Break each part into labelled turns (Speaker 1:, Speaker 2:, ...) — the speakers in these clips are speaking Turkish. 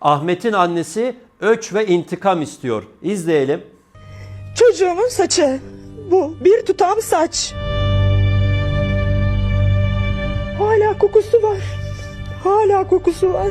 Speaker 1: Ahmet'in annesi öç ve intikam istiyor. İzleyelim.
Speaker 2: Çocuğumun saçı. Bu bir tutam saç. Hala kokusu var. Hala kokusu var.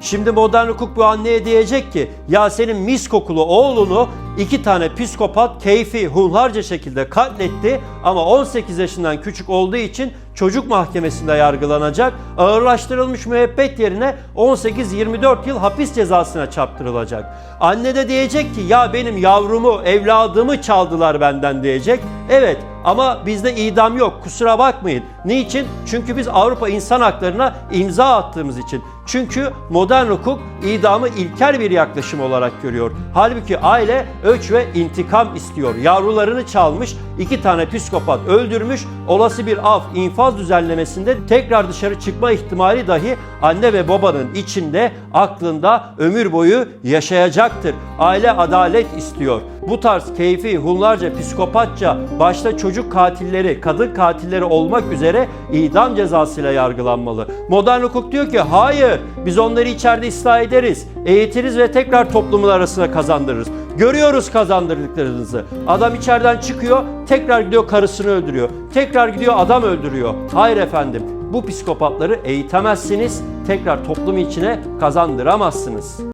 Speaker 1: Şimdi modern hukuk bu anneye diyecek ki ya senin mis kokulu oğlunu iki tane psikopat keyfi hunharca şekilde katletti ama 18 yaşından küçük olduğu için çocuk mahkemesinde yargılanacak. Ağırlaştırılmış müebbet yerine 18-24 yıl hapis cezasına çarptırılacak. Anne de diyecek ki ya benim yavrumu, evladımı çaldılar benden diyecek. Evet ama bizde idam yok kusura bakmayın. Niçin? Çünkü biz Avrupa İnsan Hakları'na imza attığımız için. Çünkü modern hukuk idamı ilkel bir yaklaşım olarak görüyor. Halbuki aile öç ve intikam istiyor. Yavrularını çalmış, iki tane psikopat öldürmüş, olası bir af, infaz düzenlemesinde tekrar dışarı çıkma ihtimali dahi anne ve babanın içinde, aklında ömür boyu yaşayacaktır. Aile adalet istiyor. Bu tarz keyfi, hunlarca, psikopatça, başta çocuk katilleri, kadın katilleri olmak üzere idam cezasıyla yargılanmalı. Modern hukuk diyor ki hayır biz onları içeride ıslah ederiz, eğitiriz ve tekrar toplumun arasına kazandırırız. Görüyoruz kazandırdıklarınızı. Adam içeriden çıkıyor, tekrar gidiyor karısını öldürüyor. Tekrar gidiyor adam öldürüyor. Hayır efendim bu psikopatları eğitemezsiniz, tekrar toplum içine kazandıramazsınız.